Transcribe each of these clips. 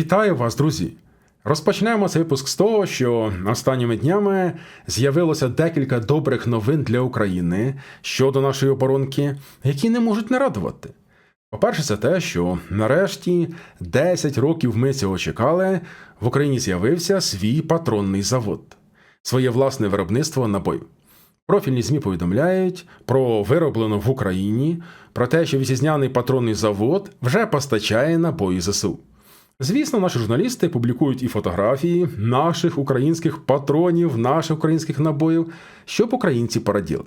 Вітаю вас, друзі! Розпочнемо цей випуск з того, що останніми днями з'явилося декілька добрих новин для України щодо нашої оборонки, які не можуть не радувати. По-перше, це те, що нарешті 10 років ми цього чекали, в Україні з'явився свій патронний завод, своє власне виробництво набою. Профільні ЗМІ повідомляють про вироблено в Україні, про те, що вітчизняний патронний завод вже постачає набої ЗСУ. Звісно, наші журналісти публікують і фотографії наших українських патронів, наших українських набоїв, щоб українці пораділи.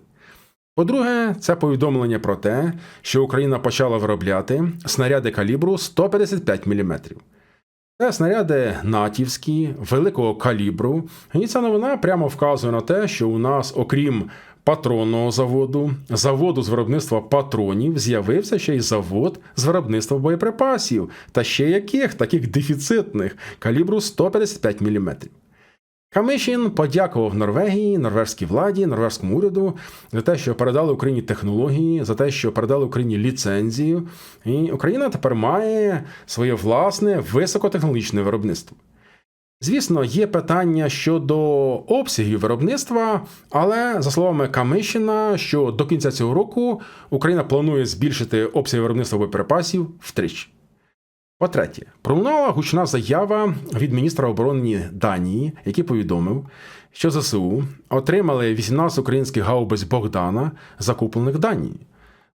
По-друге, це повідомлення про те, що Україна почала виробляти снаряди калібру 155 мм. Це снаряди натівські, великого калібру, і ця новина прямо вказує на те, що у нас, окрім патронного заводу, заводу з виробництва патронів, з'явився ще й завод з виробництва боєприпасів, та ще яких таких дефіцитних калібру 155 мм. Камишін подякував Норвегії, норвежській владі, норвежському уряду за те, що передали Україні технології, за те, що передали Україні ліцензію, і Україна тепер має своє власне високотехнологічне виробництво. Звісно, є питання щодо обсягів виробництва, але за словами Камишина, що до кінця цього року Україна планує збільшити обсяги виробництва боєприпасів втричі. По-третє, пролунала гучна заява від міністра оборони Данії, який повідомив, що ЗСУ отримали 18 українських гаубиць Богдана, закуплених Данії,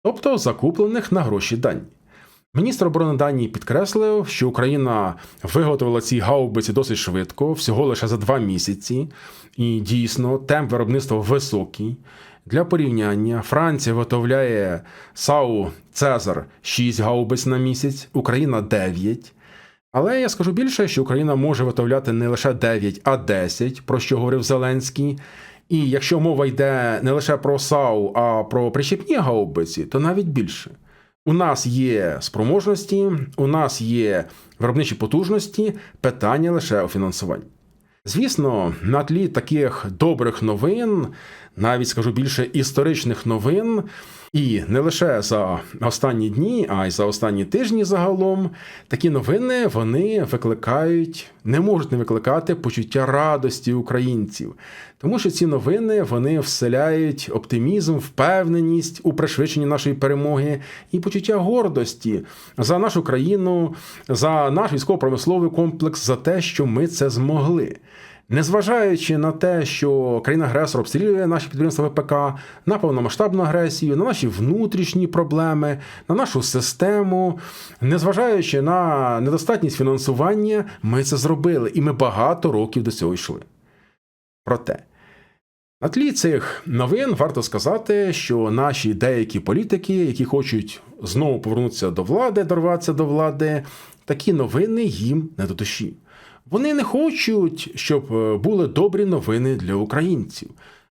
тобто закуплених на гроші Данії. Міністр оборони Данії підкреслив, що Україна виготовила ці гаубиці досить швидко, всього лише за два місяці, і дійсно темп виробництва високий. Для порівняння Франція виготовляє САУ Цезар 6 гаубиць на місяць, Україна 9. Але я скажу більше, що Україна може виготовляти не лише 9, а 10, про що говорив Зеленський. І якщо мова йде не лише про САУ, а про прищепні гаубиці, то навіть більше. У нас є спроможності, у нас є виробничі потужності, питання лише у фінансуванні. Звісно, на тлі таких добрих новин, навіть скажу більше історичних новин, і не лише за останні дні, а й за останні тижні загалом, такі новини вони викликають, не можуть не викликати почуття радості українців, тому що ці новини вони вселяють оптимізм, впевненість у пришвидшенні нашої перемоги і почуття гордості за нашу країну, за наш військово-промисловий комплекс, за те, що ми це змогли. Незважаючи на те, що країна-агресор обстрілює наші підприємства ВПК, на повномасштабну агресію, на наші внутрішні проблеми, на нашу систему, незважаючи на недостатність фінансування, ми це зробили, і ми багато років до цього йшли. Проте, на тлі цих новин варто сказати, що наші деякі політики, які хочуть знову повернутися до влади, дорватися до влади, такі новини їм не до душі. Вони не хочуть, щоб е, були добрі новини для українців.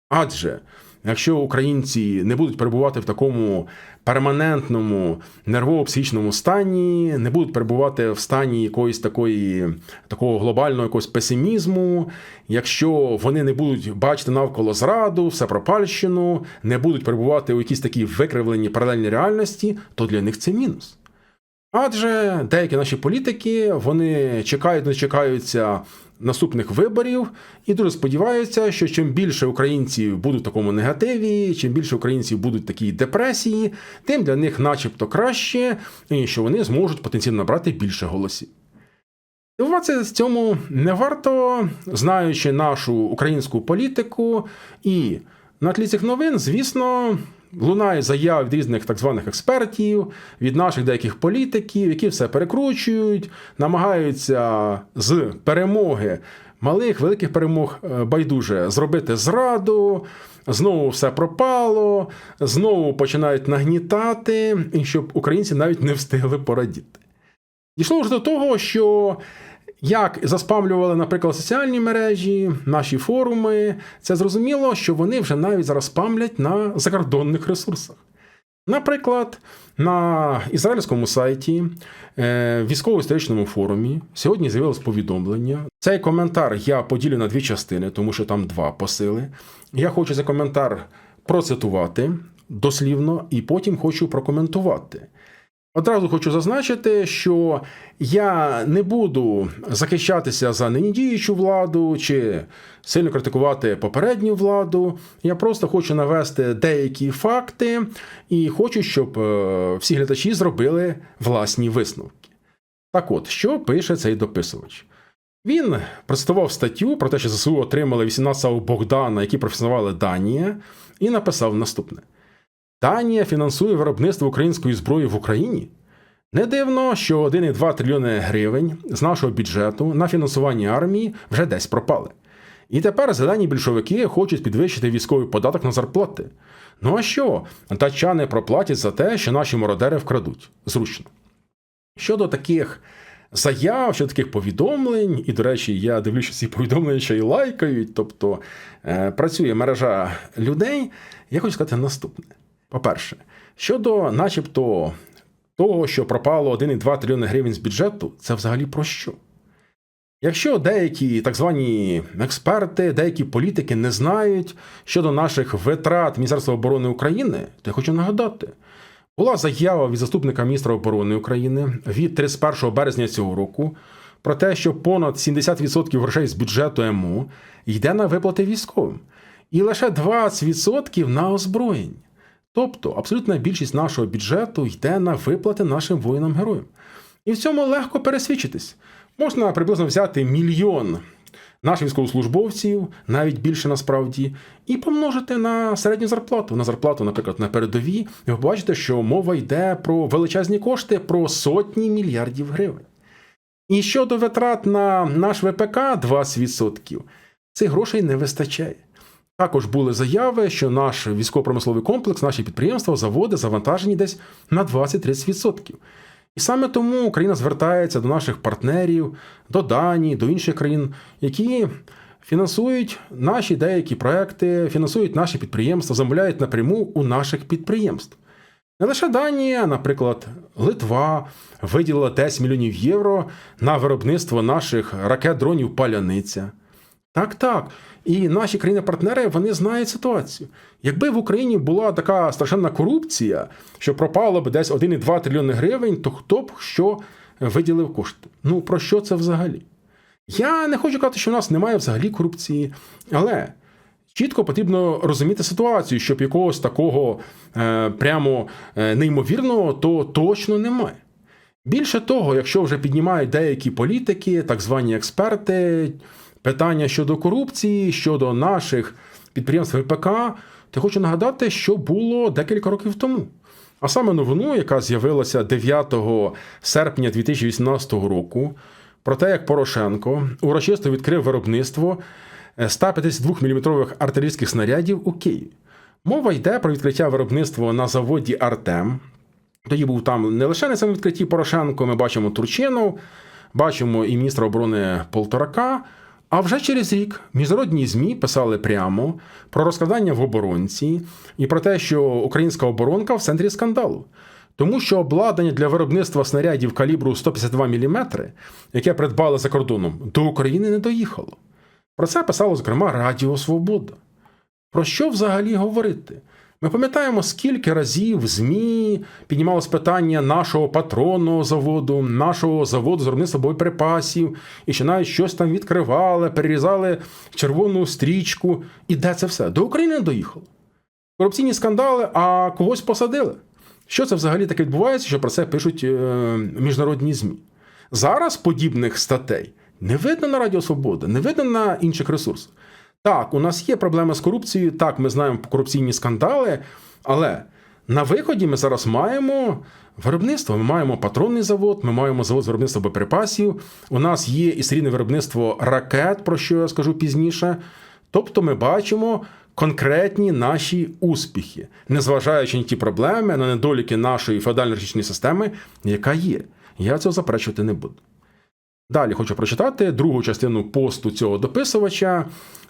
Адже якщо українці не будуть перебувати в такому перманентному нервово-психічному стані, не будуть перебувати в стані якоїсь такої такого глобального якогось песимізму, якщо вони не будуть бачити навколо зраду, все пропальщину, не будуть перебувати у якійсь такій викривленій паралельній реальності, то для них це мінус. Адже деякі наші політики вони чекають, не чекаються наступних виборів і дуже сподіваються, що чим більше українців будуть в такому негативі, чим більше українців будуть в такій депресії, тим для них, начебто, краще, і що вони зможуть потенційно набрати більше голосів. Дивуватися з цьому не варто, знаючи нашу українську політику, і на тлі цих новин, звісно. Лунає заяв від різних так званих експертів, від наших деяких політиків, які все перекручують, намагаються з перемоги малих, великих перемог е, байдуже зробити зраду, знову все пропало, знову починають нагнітати, і щоб українці навіть не встигли порадіти. Дійшло вже до того, що як заспамлювали, наприклад, соціальні мережі, наші форуми, це зрозуміло, що вони вже навіть зараз спамлять на закордонних ресурсах. Наприклад, на ізраїльському сайті, е, військово-історичному форумі сьогодні з'явилось повідомлення. Цей коментар я поділю на дві частини, тому що там два посили. Я хочу цей коментар процитувати дослівно, і потім хочу прокоментувати. Одразу хочу зазначити, що я не буду захищатися за нині діючу владу чи сильно критикувати попередню владу. Я просто хочу навести деякі факти і хочу, щоб е, всі глядачі зробили власні висновки. Так от, що пише цей дописувач? Він процитував статтю про те, що ЗСУ отримали 18-го Богдана, які професіонували Данія, і написав наступне: Данія фінансує виробництво української зброї в Україні. Не дивно, що 1,2 трильйони гривень з нашого бюджету на фінансування армії вже десь пропали. І тепер зелені більшовики хочуть підвищити військовий податок на зарплати. Ну а що? Датчани проплатять за те, що наші мародери вкрадуть. Зручно. Щодо таких заяв, щодо таких повідомлень, і, до речі, я дивлюся, ці повідомлення ще й лайкають, тобто е, працює мережа людей. Я хочу сказати наступне. По-перше, щодо, начебто, того, що пропало 1,2 трильйони гривень з бюджету, це взагалі про що? Якщо деякі так звані експерти, деякі політики не знають щодо наших витрат Міністерства оборони України, то я хочу нагадати. Була заява від заступника міністра оборони України від 31 березня цього року про те, що понад 70% грошей з бюджету МО йде на виплати військовим, і лише 20% на озброєння. Тобто абсолютна більшість нашого бюджету йде на виплати нашим воїнам-героям. І в цьому легко пересвідчитись. Можна приблизно взяти мільйон наших військовослужбовців, навіть більше насправді, і помножити на середню зарплату, на зарплату, наприклад, на передовій, і ви побачите, що мова йде про величезні кошти, про сотні мільярдів гривень. І щодо витрат на наш ВПК 20%, цих грошей не вистачає. Також були заяви, що наш військово-промисловий комплекс, наші підприємства, заводи завантажені десь на 20-30%. І саме тому Україна звертається до наших партнерів, до Данії, до інших країн, які фінансують наші деякі проекти, фінансують наші підприємства, замовляють напряму у наших підприємств. Не лише Данія, наприклад, Литва виділила 10 мільйонів євро на виробництво наших ракет-дронів Паляниця. Так, так. І наші країни-партнери вони знають ситуацію. Якби в Україні була така страшенна корупція, що пропало б десь 1,2 трильйони гривень, то хто б що виділив кошти? Ну про що це взагалі? Я не хочу казати, що в нас немає взагалі корупції, але чітко потрібно розуміти ситуацію, щоб якогось такого е, прямо е, неймовірного, то точно немає. Більше того, якщо вже піднімають деякі політики, так звані експерти, питання щодо корупції, щодо наших підприємств ВПК, то хочу нагадати, що було декілька років тому. А саме новину, яка з'явилася 9 серпня 2018 року, про те, як Порошенко урочисто відкрив виробництво 152 мм артилерійських снарядів у Києві. Мова йде про відкриття виробництва на заводі Артем. Тоді був там не лише на цьому відкритті Порошенко, ми бачимо Турчинов, бачимо і міністра оборони Полторака. А вже через рік міжнародні ЗМІ писали прямо про розкрадання в оборонці і про те, що українська оборонка в центрі скандалу. Тому що обладнання для виробництва снарядів калібру 152 мм, яке придбали за кордоном, до України не доїхало. Про це писало, зокрема, Радіо Свобода. Про що взагалі говорити? Ми пам'ятаємо, скільки разів ЗМІ піднімалось питання нашого патронного заводу, нашого заводу з боєприпасів, і що навіть щось там відкривали, перерізали червону стрічку. І де це все? До України доїхало. Корупційні скандали, а когось посадили. Що це взагалі таке відбувається, що про це пишуть е, міжнародні ЗМІ? Зараз подібних статей не видно на Радіо Свобода, не видно на інших ресурсах. Так, у нас є проблеми з корупцією, так, ми знаємо корупційні скандали, але на виході ми зараз маємо виробництво. Ми маємо патронний завод, ми маємо завод з виробництва боєприпасів. У нас є і серійне виробництво ракет, про що я скажу пізніше. Тобто ми бачимо конкретні наші успіхи, незважаючи на ті проблеми, на недоліки нашої феодально-річної системи, яка є. Я цього заперечувати не буду. Далі хочу прочитати другу частину посту цього дописувача.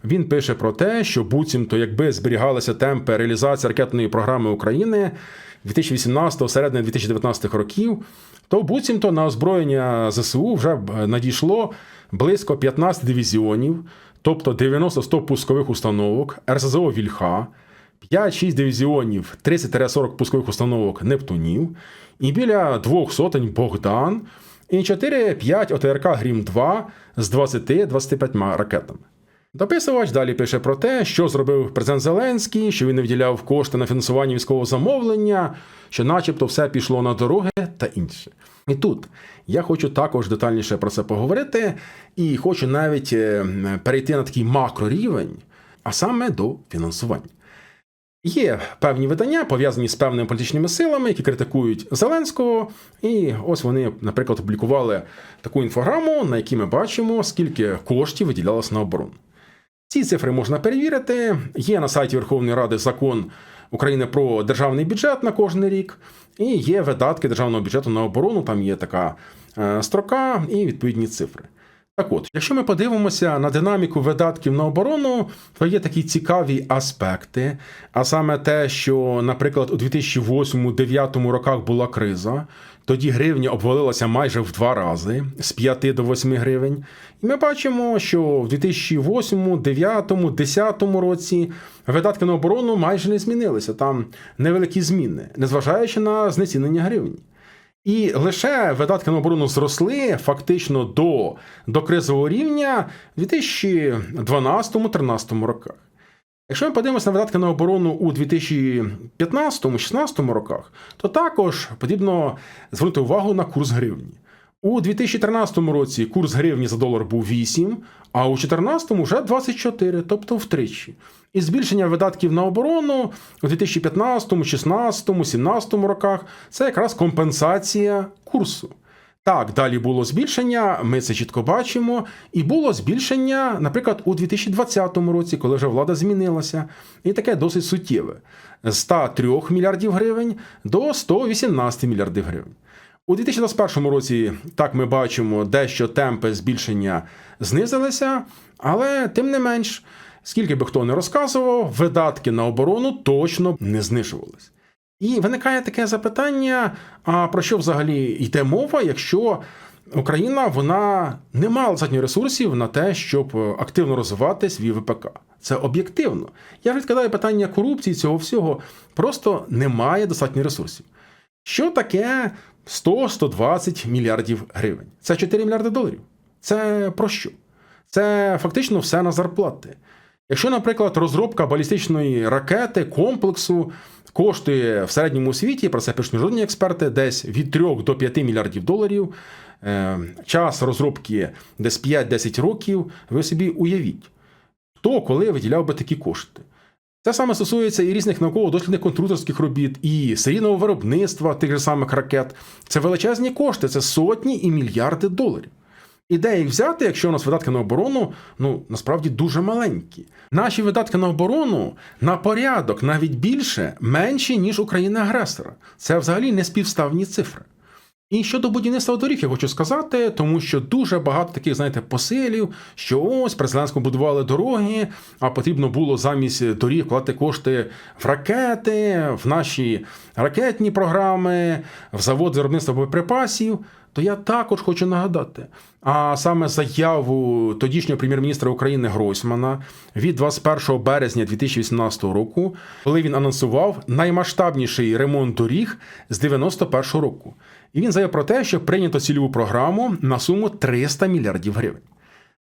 Він пише про те, що буцімто, якби зберігалися темпи реалізації ракетної програми України 2018 середини 2019 років, то буцімто на озброєння ЗСУ вже б надійшло близько 15 дивізіонів, тобто 90-100 пускових установок, РСЗО Вільха, 5-6 дивізіонів 30-40 пускових установок Нептунів, і біля двох сотень Богдан, і 4-5 ОТРК Грім 2 з 20-25 ракетами. Дописувач далі пише про те, що зробив президент Зеленський, що він не виділяв кошти на фінансування військового замовлення, що, начебто, все пішло на дороги та інше. І тут я хочу також детальніше про це поговорити, і хочу навіть е, перейти на такий макрорівень, а саме до фінансування. Є певні видання, пов'язані з певними політичними силами, які критикують Зеленського. І ось вони, наприклад, опублікували таку інфограму, на якій ми бачимо, скільки коштів виділялось на оборону. Ці цифри можна перевірити. Є на сайті Верховної Ради закон України про державний бюджет на кожен рік, і є видатки державного бюджету на оборону. Там є така е, строка і відповідні цифри. Так от, якщо ми подивимося на динаміку видатків на оборону, то є такі цікаві аспекти. А саме те, що, наприклад, у 2008-2009 роках була криза, тоді гривня обвалилася майже в два рази з 5 до 8 гривень. І ми бачимо, що в 2008, 2009, 2010 році видатки на оборону майже не змінилися. Там невеликі зміни, незважаючи на знецінення гривні. І лише видатки на оборону зросли фактично до, до кризового рівня в 2012-2013 роках. Якщо ми подивимося на видатки на оборону у 2015-2016 роках, то також потрібно звернути увагу на курс гривні. У 2013 році курс гривні за долар був 8, а у 2014 вже 24, тобто втричі. І збільшення видатків на оборону у 2015, 2016, 2017 роках це якраз компенсація курсу. Так, далі було збільшення, ми це чітко бачимо, і було збільшення, наприклад, у 2020 році, коли вже влада змінилася, і таке досить суттєве: з 103 мільярдів гривень до 118 мільярдів гривень. У 2021 році, так ми бачимо, дещо темпи збільшення знизилися, але тим не менш, скільки би хто не розказував, видатки на оборону точно не знижувались. І виникає таке запитання: а про що взагалі йде мова, якщо Україна вона не мала достатньо ресурсів на те, щоб активно розвивати свій ВПК? Це об'єктивно. Я відкидаю питання корупції цього всього. Просто немає достатньо ресурсів. Що таке 100-120 мільярдів гривень? Це 4 мільярди доларів. Це про що? Це фактично все на зарплати. Якщо, наприклад, розробка балістичної ракети, комплексу коштує в середньому світі, про це пишуть міжнародні експерти, десь від 3 до 5 мільярдів доларів, е, час розробки десь 5-10 років, ви собі уявіть, хто коли виділяв би такі кошти. Це саме стосується і різних науково-дослідних конструкторських робіт, і серійного виробництва тих же самих ракет. Це величезні кошти, це сотні і мільярди доларів. І де їх взяти, якщо у нас видатки на оборону, ну насправді дуже маленькі. Наші видатки на оборону на порядок навіть більше менші, ніж України-агресора. Це взагалі не співставні цифри. І щодо будівництва доріг, я хочу сказати, тому що дуже багато таких, знаєте, посилів, що ось при Зеленському будували дороги, а потрібно було замість доріг вкладати кошти в ракети, в наші ракетні програми, в завод з виробництва боєприпасів. То я також хочу нагадати, а саме заяву тодішнього прем'єр-міністра України Гройсмана від 21 березня 2018 року, коли він анонсував наймасштабніший ремонт доріг з 91 року. І він заявив про те, що прийнято цільову програму на суму 300 мільярдів гривень.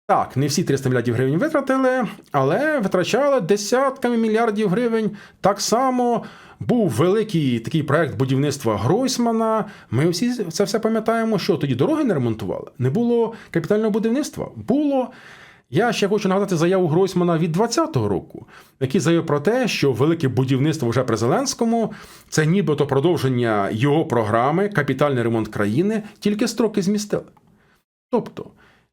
Так, не всі 300 мільярдів гривень витратили, але витрачали десятками мільярдів гривень. Так само був великий такий проект будівництва Гройсмана. Ми всі це все пам'ятаємо, що тоді дороги не ремонтували. Не було капітального будівництва. Було. Я ще хочу нагадати заяву Гройсмана від 2020 року, який заявив про те, що велике будівництво вже при Зеленському це нібито продовження його програми Капітальний ремонт країни, тільки строки змістили. Тобто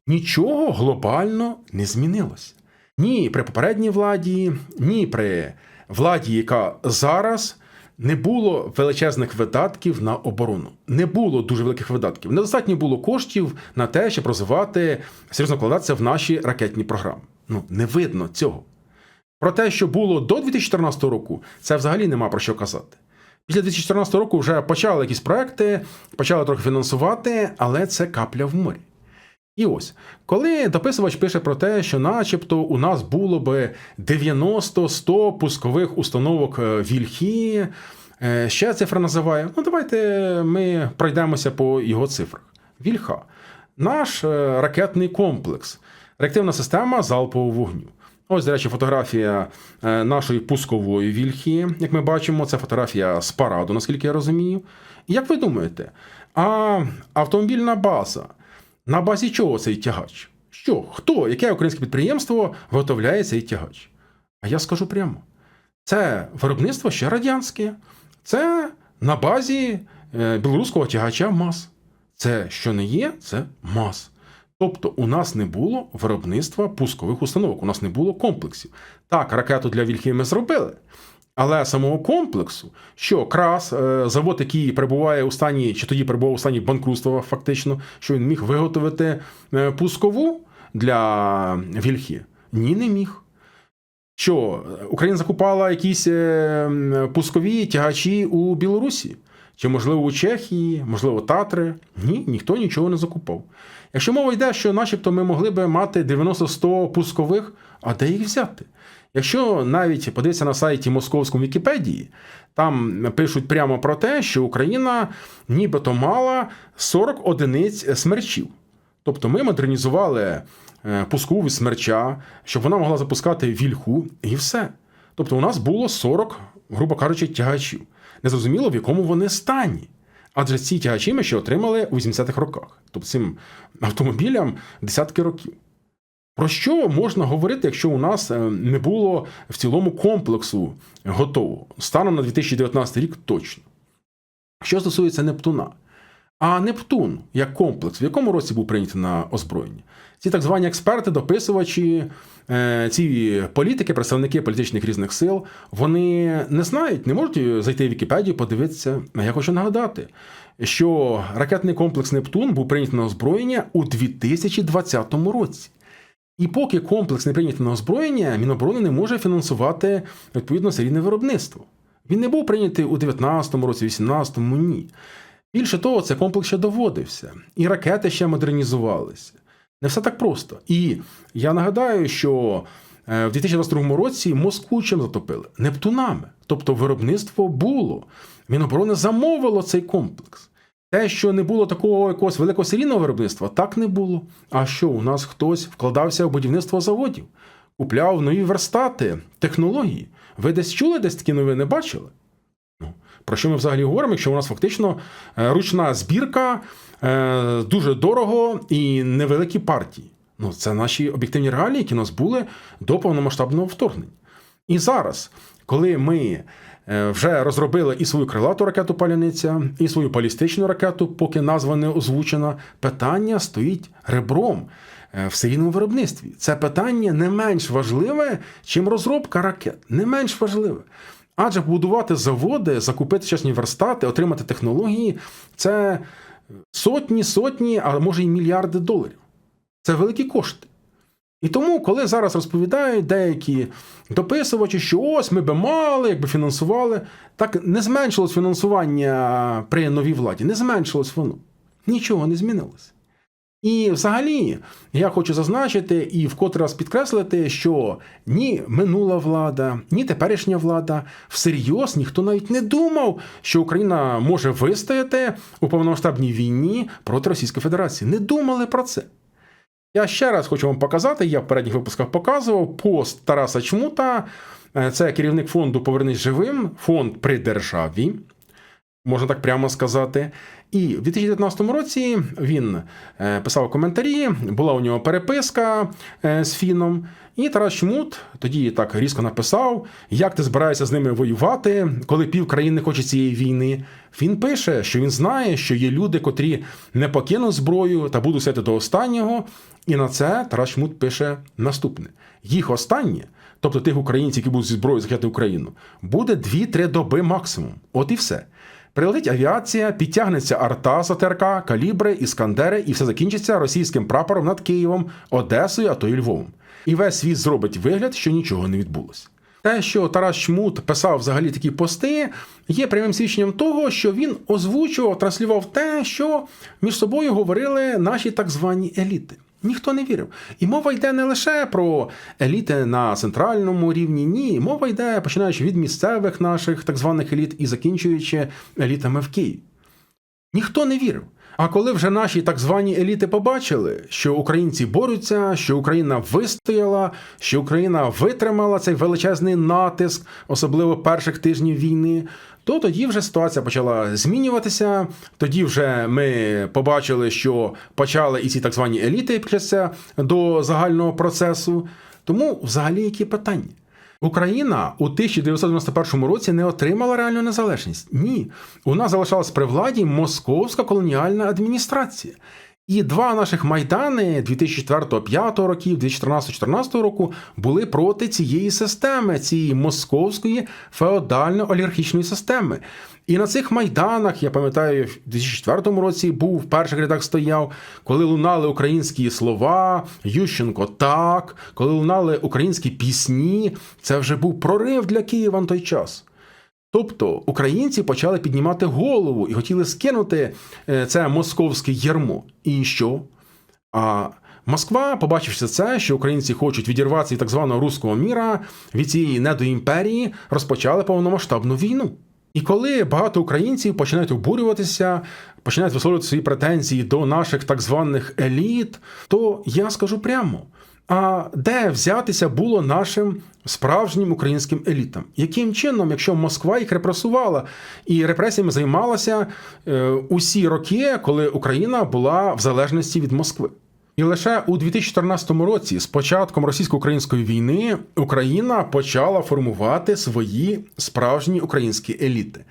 нічого глобально не змінилося. Ні при попередній владі, ні при владі, яка зараз не було величезних видатків на оборону. Не було дуже великих видатків. Недостатньо було коштів на те, щоб розвивати, серйозно вкладатися в наші ракетні програми. Ну, не видно цього. Про те, що було до 2014 року, це взагалі нема про що казати. Після 2014 року вже почали якісь проекти, почали трохи фінансувати, але це капля в морі. І ось, коли дописувач пише про те, що начебто у нас було би 90-100 пускових установок е, Вільхі, е, ще цифра називає. Ну, давайте ми пройдемося по його цифрах. Вільха. Наш е, ракетний комплекс, реактивна система залпового вогню. Ось, до речі, фотографія нашої пускової вільхи, як ми бачимо, це фотографія з параду, наскільки я розумію. І як ви думаєте, а автомобільна база, на базі чого цей тягач? Що? Хто? Яке українське підприємство виготовляє цей тягач? А я скажу прямо: це виробництво ще радянське, це на базі е, білоруського тягача МАЗ. Це що не є, це МАЗ. Тобто у нас не було виробництва пускових установок, у нас не було комплексів. Так, ракету для Вільхи ми зробили. Але самого комплексу, що крас, е, завод, який перебуває у стані, чи тоді перебував у стані банкрутства, фактично, що він міг виготовити е, пускову для Вільхи? Ні, не міг. Що Україна закупала якісь е, пускові тягачі у Білорусі? Чи, можливо, у Чехії, можливо, Татри? Ні, ніхто нічого не закупав. Якщо мова йде, що начебто ми могли би мати 90-100 пускових, а де їх взяти? Якщо навіть подивитися на сайті Московської Вікіпедії, там пишуть прямо про те, що Україна нібито мала 40 одиниць смерчів. Тобто ми модернізували е, пускову смерча, щоб вона могла запускати вільху, і все. Тобто у нас було 40, грубо кажучи, тягачів. Незрозуміло, в якому вони стані. Адже ці тягачі ми ще отримали у 80-х роках. Тобто цим автомобілям десятки років. Про що можна говорити, якщо у нас е, не було в цілому комплексу готового? Станом на 2019 рік точно. Що стосується Нептуна. А Нептун як комплекс, в якому році був прийнятий на озброєння? Ці так звані експерти, дописувачі, е, ці політики, представники політичних різних сил, вони не знають, не можуть зайти в Вікіпедію, подивитися. Я хочу нагадати, що ракетний комплекс Нептун був прийнятий на озброєння у 2020 році. І поки комплекс не прийнятий на озброєння, Міноборони не може фінансувати відповідно серійне виробництво. Він не був прийнятий у 19-му році, 18-му ні. Більше того, цей комплекс ще доводився, і ракети ще модернізувалися. Не все так просто. І я нагадаю, що е, в 2022 році Москву чим затопили? Нептунами. Тобто виробництво було. Міноборони замовило цей комплекс. Те, що не було такого якогось великого серійного виробництва, так не було. А що у нас хтось вкладався в будівництво заводів, купляв нові верстати, технології. Ви десь чули, десь такі новини бачили? Ну, про що ми взагалі говоримо, якщо у нас фактично е, ручна збірка е, дуже дорого і невеликі партії? Ну, це наші об'єктивні реалії, які у нас були до повномасштабного вторгнення. І зараз, коли ми вже розробили і свою крилату ракету Паляниця, і свою балістичну ракету, поки назва не озвучена, питання стоїть ребром е, в серійному виробництві. Це питання не менш важливе, чим розробка ракет. Не менш важливе. Адже побудувати заводи, закупити чесні верстати, отримати технології це сотні, сотні, а може й мільярди доларів. Це великі кошти. І тому, коли зараз розповідають деякі дописувачі, що ось ми би мали, якби фінансували, так не зменшилось фінансування при новій владі, не зменшилось воно. Нічого не змінилося. І взагалі я хочу зазначити і вкотре раз підкреслити, що ні минула влада, ні теперішня влада всерйоз ніхто навіть не думав, що Україна може вистояти у повномасштабній війні проти Російської Федерації. Не думали про це. Я ще раз хочу вам показати, я в передніх випусках показував пост Тараса Чмута. Е, Це керівник фонду Повернись живим, фонд при державі, можна так прямо сказати. І в 2019 році він е, писав коментарі, була у нього переписка е, з Фіном. І Тарас Чмут тоді так різко написав, як ти збираєшся з ними воювати, коли пів країни хоче цієї війни. Він пише, що він знає, що є люди, котрі не покинуть зброю та будуть сидіти до останнього. І на це Тарас Чмут пише наступне: їх останнє, тобто тих українців, які будуть зі зброєю захищати Україну, буде 2-3 доби максимум. От і все. Прилетить авіація, підтягнеться арта з ОТРК, калібри, іскандери, і все закінчиться російським прапором над Києвом, Одесою, а то й Львовом. І весь світ зробить вигляд, що нічого не відбулося. Те, що Тарас Чмут писав взагалі такі пости, є прямим свідченням того, що він озвучував, транслював те, що між собою говорили наші так звані еліти. Ніхто не вірив. І мова йде не лише про еліти на центральному рівні, ні. Мова йде починаючи від місцевих наших так званих еліт і закінчуючи елітами в Києві. Ніхто не вірив. А коли вже наші так звані еліти побачили, що українці борються, що Україна вистояла, що Україна витримала цей величезний натиск, особливо перших тижнів війни, то тоді вже ситуація почала змінюватися. Тоді вже ми побачили, що почали і ці так звані еліти підключатися до загального процесу. Тому, взагалі, які питання? Україна у 1991 році не отримала реальну незалежність. Ні, у нас залишалась при владі московська колоніальна адміністрація. І два наших майдани 2004-2005 років, 2014-2014 року були проти цієї системи, цієї московської феодально-олігархічної системи. І на цих майданах, я пам'ятаю, в 2004 році був в перших рядах стояв, коли лунали українські слова, Ющенко так, коли лунали українські пісні, це вже був прорив для Києва на той час. Тобто українці почали піднімати голову і хотіли скинути е, це московське ярмо. І що? А Москва, побачивши це, що українці хочуть відірватися від так званого руського міра, від цієї недоімперії, розпочали повномасштабну війну. І коли багато українців починають обурюватися, починають висловлювати свої претензії до наших так званих еліт, то я скажу прямо. А де взятися було нашим справжнім українським елітам? Яким чином, якщо Москва їх репресувала і репресіями займалася е, усі роки, коли Україна була в залежності від Москви? І лише у 2014 році, з початком російсько-української війни, Україна почала формувати свої справжні українські еліти.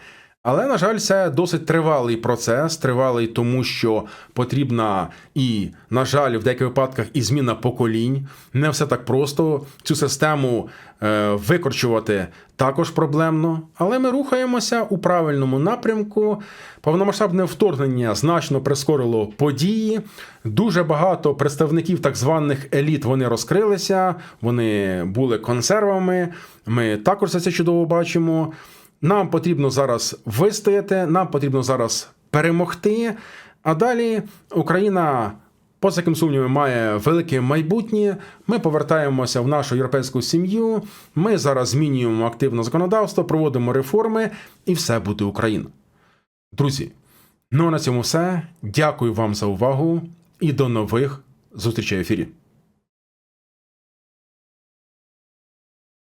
Але, на жаль, це досить тривалий процес, тривалий тому, що потрібна і, на жаль, в деяких випадках і зміна поколінь. Не все так просто. Цю систему е, викорчувати також проблемно. Але ми рухаємося у правильному напрямку. Повномасштабне вторгнення значно прискорило події. Дуже багато представників так званих еліт вони розкрилися, вони були консервами. Ми також це чудово бачимо. Нам потрібно зараз вистояти, нам потрібно зараз перемогти. А далі Україна, поза яким сумнівом, має велике майбутнє. Ми повертаємося в нашу європейську сім'ю. Ми зараз змінюємо активне законодавство, проводимо реформи, і все буде Україна. Друзі, ну а на цьому все. Дякую вам за увагу і до нових зустрічей в ефірі.